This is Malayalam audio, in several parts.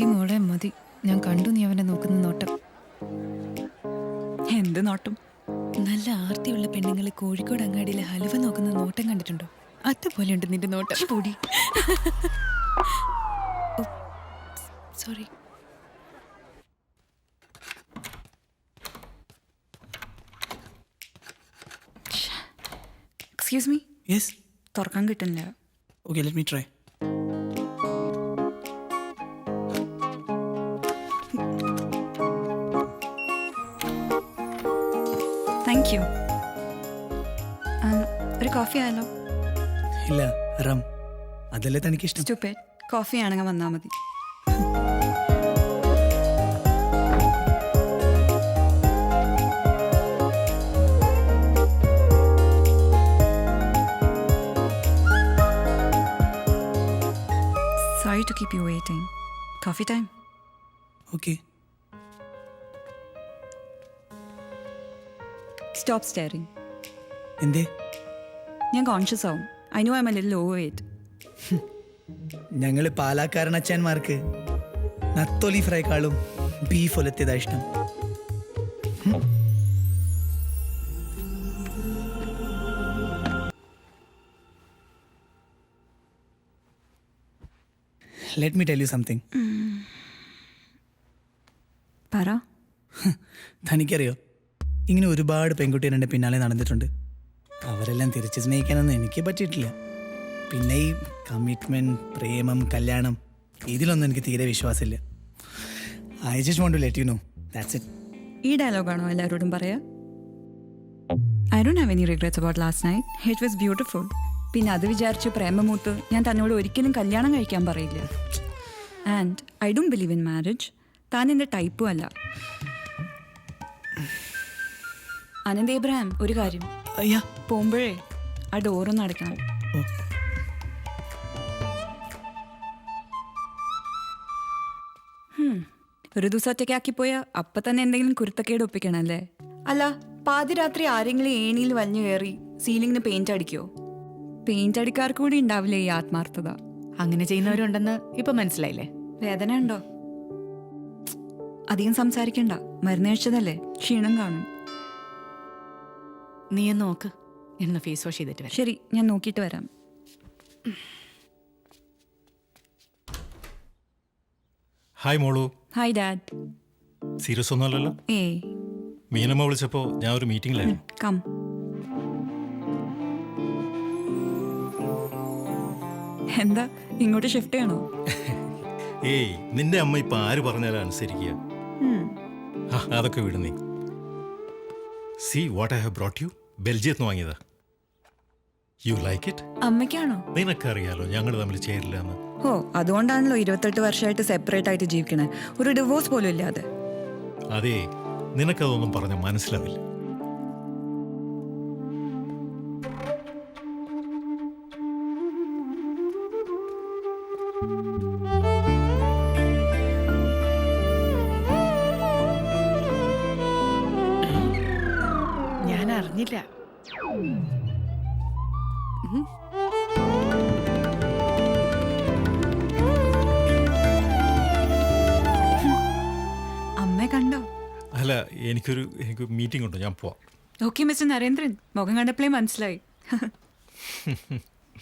മതി മോളെ മതി. ഞാൻ കണ്ടു നീ അവനെ നോക്കുന്ന നോട്ടം. എന്ത് നോട്ടം? നല്ല ആർത്തിയുള്ള പെണ്ണുങ്ങൾ കോഴിക്കോട് അങ്ങാടിയിലെ ഹലുവ നോക്കുന്ന നോട്ടം കണ്ടിട്ടുണ്ടോ? അതുപോലെ ഉണ്ട് നിന്റെ നോട്ടം. പൊടി. സോറി എക്സ്ക്യൂസ് മീ യെസ് തുറക്കാൻ കിട്ടുന്നില്ല. Okay let me try coffee ആയാലോ ഇല്ല റം അതല്ലേ തനിക്ക് ഇഷ്ടം സ്റ്റുപ്പേറ്റ് കോഫി ആണെങ്കിൽ വന്നാൽ മതി. Sorry to keep you waiting. Coffee time. Okay Stop staring. എന്തേ? ഞാൻ കോൺഷ്യസ് ആവും. I know I'm a little overweight ഞങ്ങൾ പാലാക്കാരനച്ചാന്മാർക്ക് നത്തോലി ഫ്രൈക്കാളും ബീഫ് ഒലത്തിയതാ ഇഷ്ടം. Let me tell you something പറ. തനിക്കറിയോ? ഇങ്ങനെ ഒരുപാട് പെൺകുട്ടികൾ എന്റെ പിന്നാലെ നടന്നിട്ടുണ്ട്. അവരെല്ലാം തിരിച്ച് സ്നേഹിക്കാനൊന്നും എനിക്ക് പറ്റിയിട്ടില്ല. പിന്നെ ഈ കമ്മിറ്റ്മെന്റ് പ്രേമം കല്യാണം ഇതിലൊന്നും എനിക്ക് തീരെ വിശ്വാസമില്ല. I just won't let you know that's it ഈ ഡയലോഗാണോ എല്ലാവരോടും പറയാ? I don't have any regrets about last night it was beautiful പിന്നെ അത് വിചാരിച്ച് പ്രേമമൂത്ത് ഞാൻ തന്നോട് ഒരിക്കലും കല്യാണം കഴിക്കാൻ പറയില്ല. And I don't believe in marriage താൻ എന്റെ ടൈപ്പും അല്ല. അനന്ത് ഇബ്രാഹിം ഒരു കാര്യം. അയ്യാ പോകുമ്പോഴേ ആ ഡോറൊന്ന് അടയ്ക്കണം. ഒരു ദിവസം ഒറ്റയ്ക്കാക്കി പോയാ അപ്പൊ തന്നെ എന്തെങ്കിലും കുരുത്തക്കേട് ഒപ്പിക്കണല്ലേ? അല്ല പാതിരാത്രി ആരെങ്കിലും ഏണിയിൽ വലിഞ്ഞു കയറി സീലിംഗിന് പെയിന്റ് അടിക്കോ? പെയിന്റ് അടിക്കാർക്ക് കൂടി ഉണ്ടാവില്ലേ ഈ ആത്മാർത്ഥത? അങ്ങനെ ചെയ്യുന്നവരുണ്ടെന്ന് ഇപ്പൊ മനസ്സിലായില്ലേ? വേദന ഉണ്ടോ? അധികം സംസാരിക്കണ്ട. മരുന്ന് കഴിച്ചതല്ലേ? ക്ഷീണം കാണും. നീ നോക്ക്. എന്ന് ഫേസ് വാഷ് ചെയ്തിട്ട് വരാം. ശരി ഞാൻ നോക്കിയിട്ട് വരാം. ഹായ് മോളു. Hi dad. സീരിയസ് ഒന്നുമല്ലല്ലോ ഏ. മീനമ്മ വിളിച്ചപ്പോൾ ഞാൻ ഒരു മീറ്റിംഗിലായിരുന്നു കം. എന്താ ഇങ്ങോട്ട് ഷിഫ്റ്റ് ചെയ്യണോ? ഏയ് നിന്റെ അമ്മ ഇപ്പൊ ആര് പറഞ്ഞാലും അനുസരിക്കുക. അതൊക്കെ വിടുന്നേ നീ. See what I have brought you ബെൽജിയത്ത് നിന്ന് വാങ്ങിയതാ. യു ലൈക്ക് ഇറ്റ് അമ്മയ്ക്കാണോ? നിനക്കറിയാലോ ഞങ്ങൾ തമ്മിൽ ചേരില്ല എന്ന്. ഓ അതുകൊണ്ടാണല്ലോ ഇരുപത്തെട്ട് വർഷമായിട്ട് സെപ്പറേറ്റ് ആയിട്ട് ജീവിക്കണേ. ഒരു ഡിവോഴ്സ് പോലും ഇല്ലാതെ. അതെ നിനക്കതൊന്നും പറഞ്ഞ മനസ്സിലാവില്ല. അറിഞ്ഞില്ല അമ്മ കണ്ടോ? അല്ല എനിക്കൊരു എനിക്ക് മീറ്റിംഗ് ഉണ്ട്. ഞാൻ പോവാം. ഓക്കെ മിസ്റ്റർ നരേന്ദ്രൻ മുഖം കണ്ടപ്പോഴേ മനസ്സിലായി.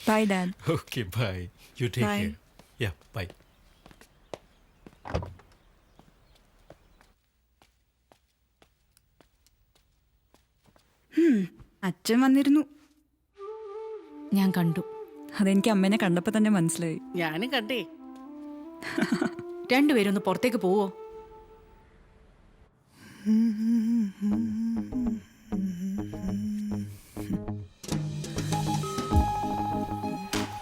Bye Dan okay bye you take care yeah bye അച്ഛൻ വന്നിരുന്നു. ഞാൻ കണ്ടു. അതെനിക്ക് അമ്മേനെ കണ്ടപ്പോൾ തന്നെ മനസ്സിലായി. ഞാനും കണ്ടേ. രണ്ടുപേരും ഒന്ന് പുറത്തേക്ക് പോവോ?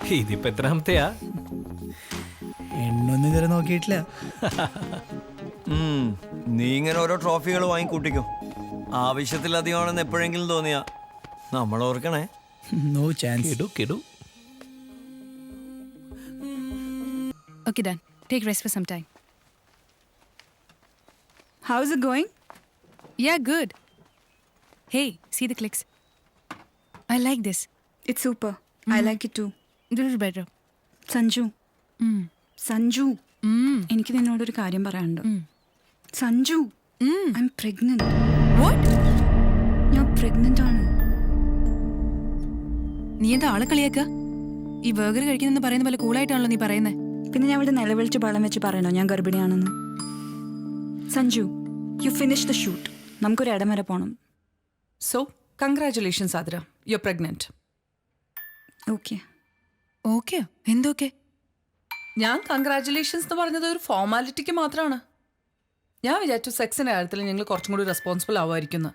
ഇതിപ്പോ എത്രാമത്തെയാ? എണ്ണൊന്നും ഇതുവരെ നോക്കിയിട്ടില്ല. നീ ഇങ്ങനെ ഓരോ ട്രോഫികൾ വാങ്ങിക്കൂട്ടിക്കും. ആവശ്യത്തിലധികമാണെന്ന് എപ്പോഴെങ്കിലും തോന്നിയാ. നമ്മൾ ഓർക്കണേ നോ ചാൻസ് കിടു കിടു okay Dan take rest for some time how is it going Yeah, good Hey, see the clicks. I like this. It's super I like it too Little better. Sanju Mm. Sanju. എനിക്ക് നിന്നോടൊരു കാര്യം പറയാനുണ്ട് ഉം. സഞ്ജു. I'm pregnant What? ഞാൻ പ്രഗ്നന്റ് ആണ് നീ എന്താ ആളെ കളിയാക്ക? ഈ ബർഗർ കഴിക്കുന്നെന്ന് പറയുന്ന പോലെ കൂളായിട്ടാണല്ലോ നീ പറയുന്നത് പിന്നെ ഞാൻ ഇവിടെ നിലവിളിച്ച് ബളം വെച്ച് പറയണോ? ഞാൻ ഗർഭിണിയാണെന്ന്. Sanju you finish the shoot നമുക്കൊരു ഇടം വരെ പോണം. So congratulations, Athira. You pregnant okay okay എന്തൊക്കെ? ഞാൻ കൺഗ്രാറ്റുലേഷൻസ് എന്ന് പറഞ്ഞത് ഒരു ഫോർമാലിറ്റിക്ക് മാത്രമാണ് ഞാൻ വിചാരിച്ചു സെക്സിന്റെ കാര്യത്തിൽ ഞങ്ങൾ കുറച്ചും കൂടി റെസ്പോൺസിബിൾ ആവുമായിരിക്കുന്നു.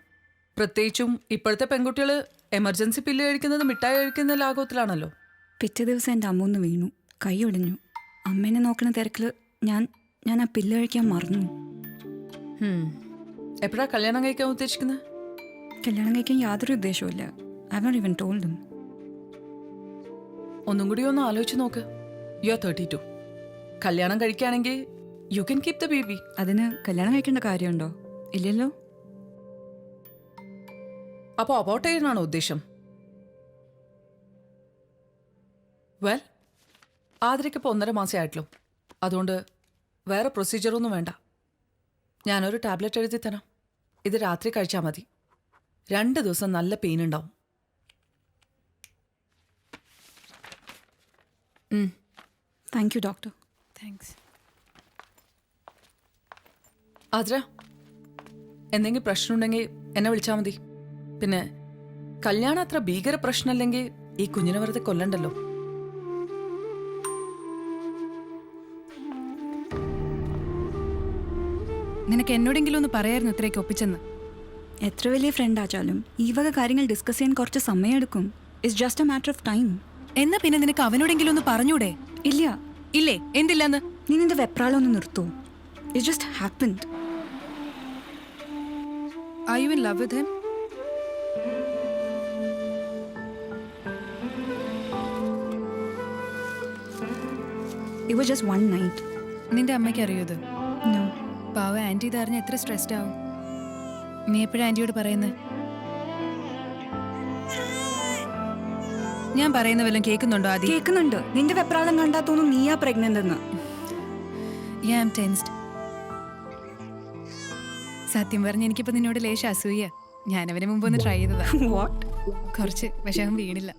പ്രത്യേകിച്ചും ഇപ്പോഴത്തെ പെൺകുട്ടികൾ എമർജൻസി പില്ല് കഴിക്കുന്നത് മിഠായി കഴിക്കുന്ന ലാഘവത്തിലാണല്ലോ. പിറ്റേ ദിവസം എന്റെ അമ്മ ഒന്ന് വീണു. കൈ ഒടിഞ്ഞു. അമ്മേനെ നോക്കുന്ന തിരക്കിൽ ഞാൻ ഞാൻ ആ പില്ല് കഴിക്കാൻ മറന്നു. എപ്പോഴാ കല്യാണം കഴിക്കാൻ ഉദ്ദേശിക്കുന്നത് കല്യാണം കഴിക്കാൻ യാതൊരു ഉദ്ദേശവുമില്ല. ഐ നോട്ട് ഇവൻ ടോൾഡും ഒന്നും കൂടി ഒന്ന് ആലോചിച്ച് നോക്ക്. യു ആർ തേർട്ടി ടു കല്യാണം കഴിക്കുകയാണെങ്കിൽ you can keep the baby അതിന് കല്യാണം കഴിക്കേണ്ട കാര്യമുണ്ടോ? ഇല്ലല്ലോ? അപ്പോൾ അബോട്ട് ചെയ്യാനാണോ ഉദ്ദേശം? വെൽ ആതിരയ്ക്കിപ്പോൾ ഒന്നര മാസേ ആയിട്ടുള്ളൂ. അതുകൊണ്ട് വേറെ പ്രൊസീജിയറൊന്നും വേണ്ട. ഞാനൊരു ടാബ്ലറ്റ് എഴുതി തരാം. ഇത് രാത്രി കഴിച്ചാൽ മതി. രണ്ട് ദിവസം നല്ല പെയിൻ ഉണ്ടാവും. Thank you doctor thanks Athira എന്തെങ്കിലും പ്രശ്നമുണ്ടെങ്കിൽ എന്നെ വിളിച്ചാൽ മതി. പിന്നെ കല്യാണം അത്ര ഭീകര പ്രശ്നമല്ലെങ്കിൽ ഈ കുഞ്ഞിനെ വെറുതെ കൊല്ലണ്ടല്ലോ? നിനക്ക് എന്നോടെങ്കിലും ഒന്ന് പറയായിരുന്നു ഇത്രയൊക്കെ ഒപ്പിച്ചെന്ന്. എത്ര വലിയ ഫ്രണ്ട് ആച്ചാലും ഈ വക കാര്യങ്ങൾ ഡിസ്കസ് ചെയ്യാൻ കുറച്ച് സമയമെടുക്കും it's just a matter of time എന്നാ പിന്നെ നിനക്ക് അവനോടെങ്കിലും ഒന്ന് പറഞ്ഞൂടെ? ഇല്ല. ഇല്ലേ? എന്തില്ലാന്ന്? നീ നിന്റെ വെപ്രാളം ഒന്ന് നിർത്തൂ. It just happened I you in love with him? It was just one night നിന്റെ അമ്മയ്ക്ക് അറിയോ ഇത്? പാവ ആന്റി ഇതറിഞ്ഞ എത്ര സ്ട്രെസ്ഡ് ആവും. നീ എപ്പോഴും ആന്റിയോട് പറയുന്നത് ഞാൻ പറയുന്ന വല്ലതും കേൾക്കുന്നുണ്ടോ ആദ്യം കേൾക്കുന്നുണ്ട്. നിന്റെ വെപ്രാളം കണ്ടാ തോന്നും നീയാ പ്രഗ്നന്റ് എന്ന്. ഞാൻ ആം ടെൻസ്ഡ് സത്യം പറഞ്ഞ എനിക്കിപ്പോ നിന്നോട് ലേശം അസൂയ. ഞാൻ അവന് മുമ്പ് ഒന്ന് ട്രൈ ചെയ്തതാ. വാട്ട് കുറച്ച് പക്ഷെ അവൻ വീണില്ല.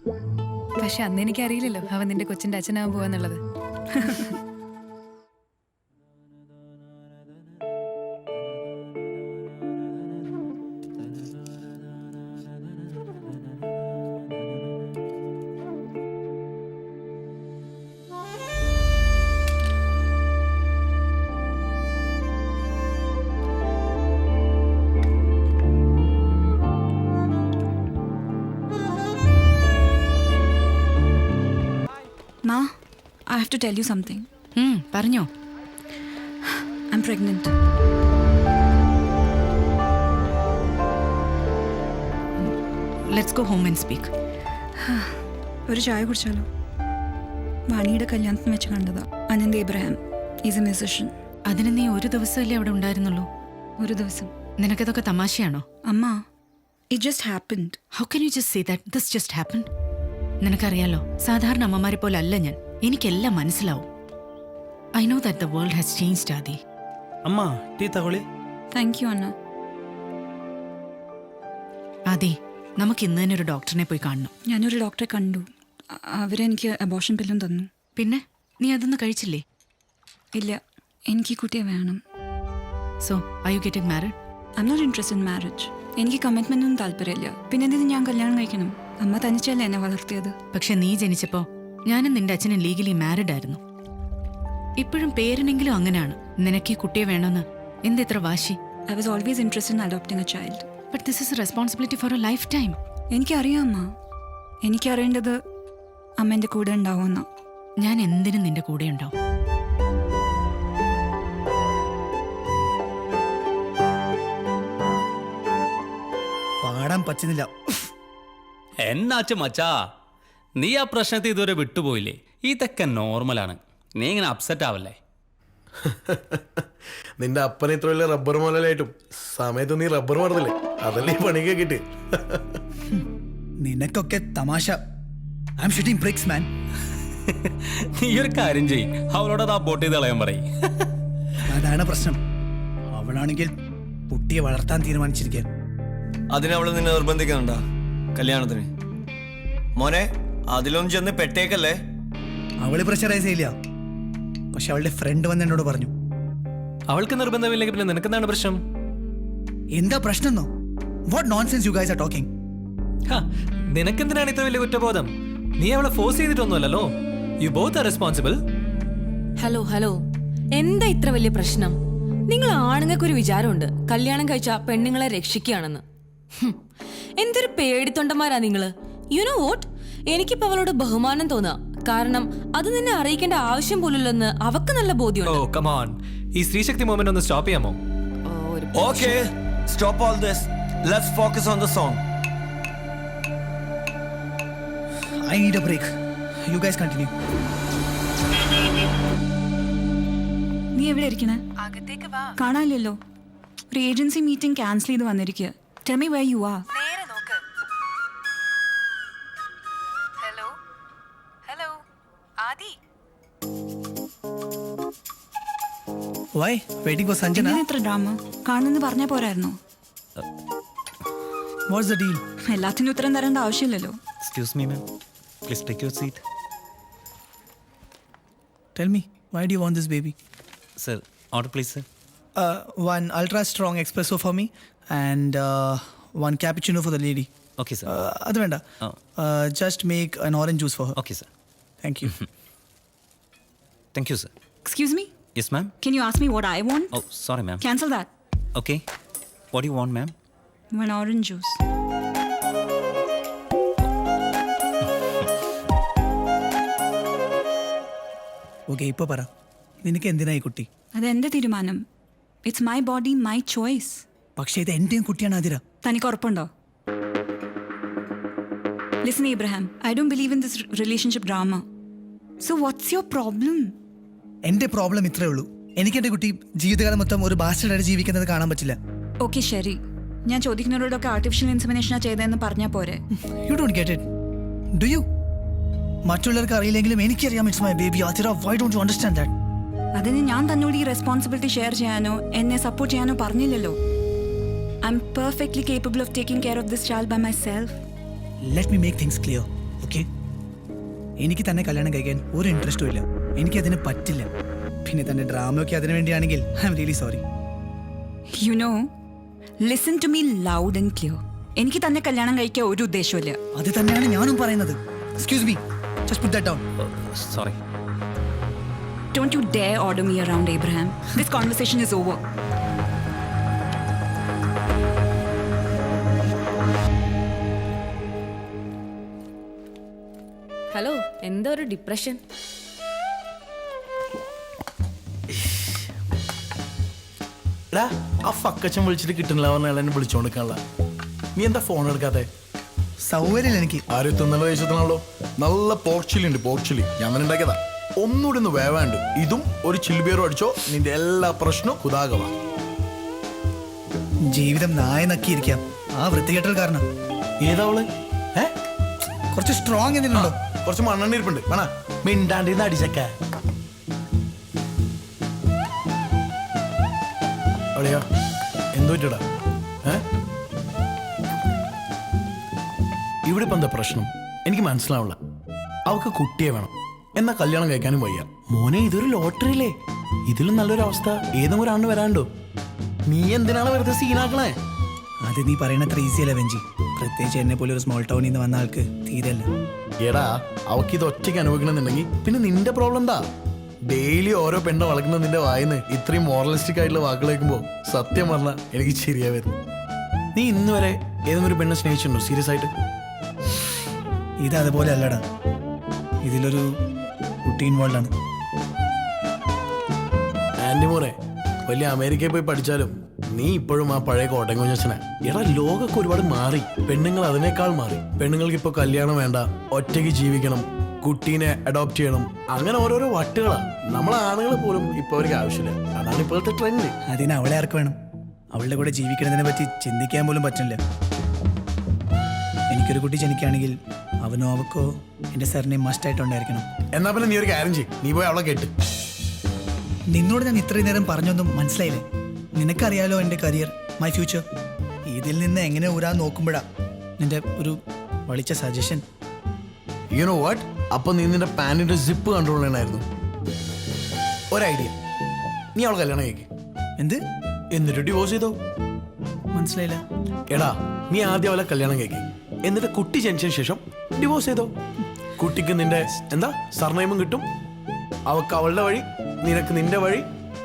പക്ഷെ അന്ന് എനിക്ക് അറിയില്ലല്ലോ അവൻ നിന്റെ കൊച്ചിന്റെ അച്ഛനാവാൻ പോവാന്നുള്ളത്. 呵呵呵 ടു ടെൽ യു സംതിങ് പറഞ്ഞോ. I'm pregnant let's go home and speak ഒരു ചായ കുടിച്ചാലോ? വാണിയുടെ കല്യാണത്തിന് വെച്ച് കണ്ടതാ. Anant Ibrahim. Is a musician അതിന് നീ ഒരു ദിവസമല്ലേ അവിടെ ഉണ്ടായിരുന്നുള്ളൂ? ഒരു ദിവസം. നിനക്കതൊക്കെ തമാശയാണോ? അമ്മ it just happened how can you just see that this just happened നിനക്കറിയാലോ സാധാരണ അമ്മമാരെ പോലെ അല്ല ഞാൻ. എനിക്കെല്ലാം മനസ്സിലാവും. I know that the world has changed Adi അമ്മ ടീ തകോളി താങ്ക് യു അണ്ണ. ആദി നമുക്ക് ഇന്ന് തന്നെ ഒരു ഡോക്ടറിനെ പോയി കാണണം. ഞാനൊരു ഡോക്ടറെ കണ്ടു. അ- അവരെനിക്ക് അബോഷൻ പില്ലും തന്നു. പിന്നെ? നീ അതൊന്നും കഴിച്ചില്ലേ? ഇല്ല. എനിക്ക് ഈ കുട്ടിയെ വേണം. So I you getting married I not interest in marriage എനിക്ക് കമ്മിറ്റ്മെന്റ് ഒന്നും താല്പര്യമില്ല. പിന്നെ എന്തിനു ഞാൻ കല്യാണം കഴിക്കണം? അമ്മ തനിച്ചല്ലേ എന്നെ വളർത്തിയത്? പക്ഷെ നീ ജനിച്ചപ്പോ ഞാനും നിന്റെ അച്ഛനും ലീഗലി മാരിഡ് ആയിരുന്നു. ഇപ്പോഴും പേരിനെങ്കിലും അങ്ങനെയാണ്. നിനക്ക് ഈ കുട്ടിയെ വേണമെന്ന് എന്തിത്ര വാശി? I was always interest in adopting a child but this is responsibility for a lifetime എനിക്കറിയാം അമ്മ. എനിക്കറിയേണ്ടത് അമ്മ എന്റെ കൂടെ ഉണ്ടാവുമെന്ന. ഞാൻ എന്തിനും നിന്റെ കൂടെ ഉണ്ടാവും. പാടാൻ പറ്റുന്നില്ല. എന്നാച്ചു മച്ചാ? നീ ആ പ്രശ്നത്തെ ഇതുവരെ വിട്ടുപോയില്ലേ? ഇതൊക്കെ നോർമലാണ്. നീ ഇങ്ങനെ അപ്സെറ്റ് ആവല്ലേ? നിന്റെ അപ്പന ഇത്ര വലിയ റബ്ബർ മോലായിട്ടും സമയത്ത് നീ റബ്ബർ മാറുന്നില്ലേ അതല്ലേ പണിക്ക് കിട്ടി നിനക്കൊക്കെ തമാശ. I'm shooting breaks man നീ ഒരു കാര്യം ചെയ് അവളോട് അത് അബോട്ട് ചെയ്ത് കളയാൻ പറയും. അതാണ് പ്രശ്നം. അവളാണെങ്കിൽ കുട്ടിയെ വളർത്താൻ തീരുമാനിച്ചിരിക്കാൻ അതിനെ അവൾ നിന്നെ നിർബന്ധിക്കുന്നുണ്ടാ? കല്യാണത്തിന്. മോനെ അതിലൊന്നും ചെന്ന് പെട്ടേക്കല്ലേ? അവൾ പ്രഷറൈസ് ചെയ്യില്ല. പക്ഷെ അവളുടെ ഫ്രണ്ട് വന്ന് എന്നോട് പറഞ്ഞു. അവൾക്ക് നിർബന്ധമില്ലെങ്കിൽ പിന്നെ നിനക്കെന്താണ് പ്രശ്നം? എന്താ പ്രശ്നം what nonsense you guys are talking ഹ, നിനക്കെന്തിനാണ് ഇത്ര വലിയ കുറ്റബോധം? നീ അവളെ force ചെയ്തിട്ടൊന്നുമല്ലല്ലോ? You both are responsible hello hello എന്താ ഇത്ര വലിയ പ്രശ്നം? നിങ്ങൾ ആണുങ്ങൾക്ക് ഒരു വിചാരമുണ്ട്. കല്യാണം കഴിച്ച പെണ്ണുങ്ങളെ രക്ഷിക്കുകയാണെന്ന്. എന്തൊരു പേടിത്തൊണ്ടന്മാരാ നിങ്ങൾ. യു നോ വോട്ട് എനിക്കിപ്പോ അവളോട് ബഹുമാനം തോന്നാ. കാരണം അത് നിന്നെ അറിയിക്കേണ്ട ആവശ്യം പോലുള്ളെന്ന് അവക്ക് നല്ല ഓ ബോധ്യമുണ്ട് കമോൺ ഈ സ്ത്രീശക്തി മൂവ്മെന്റ് ഒന്ന് സ്റ്റോപ്പ് ചെയ്യാമോ? Okay stop all this let's focus on the song I need a break you guys continue നീ എവിടെ ഇരിക്കണേ? കാണാനില്ലല്ലോ. ഒരു ഏജൻസി മീറ്റിംഗ് ക്യാൻസൽ ചെയ്ത് വന്നിരിക്കുക tell me way you are why waiting for Sanjana എന്തിനാ ഇത്ര ഡ്രാമ കാണുന്നു പറഞ്ഞേ പോരായിരുന്നോ. വാട്ട്സ് ദ ഡീൽ എല്ലാത്തിനും ഉത്തരം തരേണ്ട ആവശ്യമില്ലല്ലോ. Excuse me ma'am please take your seat tell me why do want this baby sir order please sir one ultra strong espresso for me and one cappuccino for the lady okay sir അത് വേണ്ട. Oh. Just make an orange juice for okay sir thank you thank you sir excuse me yes ma'am can you ask me what I want oh sorry ma'am cancel that okay what you want ma'am one orange juice. Okay ഇപ്പൊ പറ. നിനക്ക് എന്തിനായി കുട്ടി? അതെന്റെ തീരുമാനം. It's my body my choice പക്ഷേ ഇത് എന്റെയും കുട്ടിയാണ് അതിര തനിക്ക് ഉറപ്പുണ്ടോ? Listen Ibrahim I don't believe in this relationship drama so what's your problem എന്റെ പ്രോബ്ലം ഇത്രേ ഉള്ളൂ. എനിക്ക് എന്റെ കുട്ടി ജീവിതകാലം മൊത്തം ഒരു ബാസ്റ്റഡായിട്ട് ജീവിക്കുന്നത് കാണാൻ പറ്റില്ല. ഓക്കെ ശരി. ഞാൻ ചോദിക്കുന്നവരോടൊക്കെ ആർട്ടിഫിഷ്യൽ ഇൻസമിനേഷനാ ചെയ്തതെന്ന് പറഞ്ഞാൽ പോരെ. You don't get it do you മറ്റുള്ളവർക്ക് അറിയില്ലെങ്കിലും എനിക്കറിയാം it's my baby Athira why don't you understand that അതിന് ഞാൻ തന്നോട് ഈ റെസ്പോൺസിബിലിറ്റി ഷെയർ ചെയ്യാനോ എന്നെ സപ്പോർട്ട് ചെയ്യാനോ പറഞ്ഞില്ലല്ലോ. I'm perfectly capable of taking care of this child by myself let me make things clear okay എനിക്ക് തന്നെ കല്യാണം കഴിക്കാൻ ഒരു ഇൻട്രസ്റ്റും ഇല്ല. എനിക്ക് അതിനെ പറ്റില്ല. പിന്നെ തന്റെ ഡ്രാമയൊക്കെ അതിനു വേണ്ടിയാണെങ്കിൽ I'm really sorry you know listen to me loud and clear എനിക്ക് തന്നെ കല്യാണം കഴിക്കാൻ ഒരു ഉദ്ദേശമില്ല അത് തന്നെയാണ് ഞാനും പറയുന്നത്. Excuse me just put that down sorry don't you dare order me around Abraham this conversation is over hello എന്താ ഒരു ഡിപ്രഷൻ എടാ ആ ഫക്കച്ചൻ വിളിച്ചിട്ട് കിട്ടുന്നില്ല പറഞ്ഞ എന്നെ വിളിച്ചോണ്ടിരിക്കാനുള്ള നീ എന്താ ഫോൺ എടുക്കാതെ സൗകര്യമില്ല എനിക്ക്. ആരും തിന്നല ദേശത്തിനാണല്ലോ നല്ല പോർച്ചിലി ഉണ്ട് പോർച്ചിലി ഞാൻ തന്നെ ഉണ്ടാക്കിയതാ. ഒന്നുകൂടി ഒന്ന് വേവാണ്ട്. ഇതും ഒരു ചില്ലുപേറും അടിച്ചോ നിന്റെ എല്ലാ പ്രശ്നവും കുതാകവാ ജീവിതം നായ നക്കിയിരിക്കാം. ആ വൃത്തികെട്ടൽ കാരണം. ഏതാവൾ ഏ? കുറച്ച് സ്ട്രോങ് എന്തെങ്കിലും ഉണ്ടോ കുറച്ച് മണ്ണെണ്ണ ഇരിപ്പുണ്ട്. വേണ? മിണ്ടാണ്ടിന്ന് അടിച്ചക്ക. അളിയാ എന്തോ പറ്റിയടാ ഏ? ഇവിടെ ഇപ്പം എന്താ പ്രശ്നം? എനിക്ക് മനസ്സിലാവില്ല അവൾക്ക് കുട്ടിയെ വേണം. എന്നാ കല്യാണം കഴിക്കാനും വയ്യ. മോനെ ഇതൊരു ലോട്ടറിയില്ലേ? ഇതിലും നല്ലൊരു അവസ്ഥ. ഏതെങ്കിലും ഒരാണ് വരാണ്ടോ നീ എന്തിനാണ് വെറുതെ സീനാക്കണേ? അത് നീ പറയണത്ര ഈസി അല്ല വെഞ്ചി പ്രത്യേകിച്ച് എന്നെ പോലെ ഒരു സ്മോൾ ടൗണിൽ നിന്ന് വന്ന ആൾക്ക് തീരല്ല. എടാ അവക്ക് ഇത് ഒറ്റയ്ക്ക് അനുഭവിക്കണമെന്നുണ്ടെങ്കിൽ പിന്നെ നിന്റെ പ്രോബ്ലം എന്താ? ഡെയിലി ഓരോ പെണ്ണ വളക്കുന്ന നിന്റെ വായിന്ന് ഇത്രയും മോറലിസ്റ്റിക് ആയിട്ടുള്ള വാക്കുകൾ കേൾക്കുമ്പോൾ സത്യം പറഞ്ഞാൽ എനിക്ക് ശരിയാ വരുന്നു നീ ഇന്ന് വരെ ഏതെങ്കിലും ഒരു പെണ്ണെ സ്നേഹിച്ചിട്ടുണ്ടോ? സീരിയസ് ആയിട്ട്? ഇത് അതുപോലെ അല്ലടാ. ഇതിലൊരു കുട്ടി ഇൻവോൾവ് ആണ്. ആന്റി മോനെ വലിയ അമേരിക്കയിൽ പോയി പഠിച്ചാലും നീ ഇപ്പോഴും ആ പഴയ കോട്ടയം കുഞ്ഞച്ചനെ എടാ ലോകമൊക്കെ ഒരുപാട് മാറി. പെണ്ണുങ്ങൾ അതിനേക്കാൾ മാറി. പെണ്ണുങ്ങൾക്ക് ഇപ്പോൾ കല്യാണം വേണ്ട. ഒറ്റയ്ക്ക് ജീവിക്കണം. കുട്ടീനെ അഡോപ്റ്റ് ചെയ്യണം. അങ്ങനെ ഓരോരോ വട്ടുകളാണ് നമ്മളെ ആണുങ്ങൾ പോലും ഇപ്പൊ അവർക്ക് ആവശ്യമില്ല. അതാണ് ഇപ്പോഴത്തെ ട്രെൻഡ് അതിന് അവളെ ആർക്ക് വേണം? അവളുടെ കൂടെ ജീവിക്കുന്നതിനെ പറ്റി ചിന്തിക്കാൻ പോലും പറ്റില്ല. എനിക്കൊരു കുട്ടി ജനിക്കുകയാണെങ്കിൽ അവനോ അവക്കോ എന്റെ സാറിനെ മസ്റ്റായിട്ടുണ്ടായിരിക്കണം എന്നാ പിന്നെ നീ ഒരു കാര്യം ചെയ്യും. നീ പോയി അവളെ കേട്ട്. നിന്നോട് ഞാൻ ഇത്രയും നേരം പറഞ്ഞൊന്നും മനസ്സിലായില്ലേ? നിനക്കറിയാലോ എന്റെ കരിയർ മൈ ഫ്യൂച്ചർ ഇതിൽ നിന്ന് എങ്ങനെ ഊരാൻ നോക്കുമ്പോഴാ നിന്റെ ഒരു വളിച്ച സജഷൻ യു നോ വാട്ട് അപ്പൊ നീ നിന്റെ പാന്റിന്റെ സിപ്പ് കണ്ടുകൊള്ളണായിരുന്നു ഒരു ഐഡിയ നീ അവളെ കല്യാണം കഴിക്കും. എന്ത്? എന്നിട്ട് ഡിവോഴ്സ് ചെയ്തോ? മനസ്സിലായില്ല. എടാ നീ ആദ്യം അവളെ കല്യാണം കഴിക്കും. എന്നിട്ട് കുട്ടി ജനിച്ചതിന് ശേഷം ഡിവോഴ്സ് ചെയ്തോ? കുട്ടിക്ക് നിന്റെ എന്താ സർനെയിമും കിട്ടും. അവക്ക് അവളുടെ വഴി നിനക്ക് നിന്റെ വഴി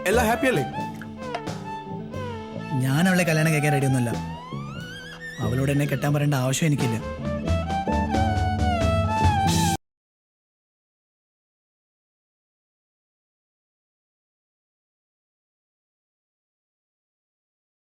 എല്ലാം ഹാപ്പി അല്ലേ? ഞാൻ അവളെ കല്യാണം കഴിക്കാൻ റെഡിയൊന്നുമല്ല അവളോട് എന്നെ കെട്ടാൻ പറയേണ്ട ആവശ്യം എനിക്കില്ല.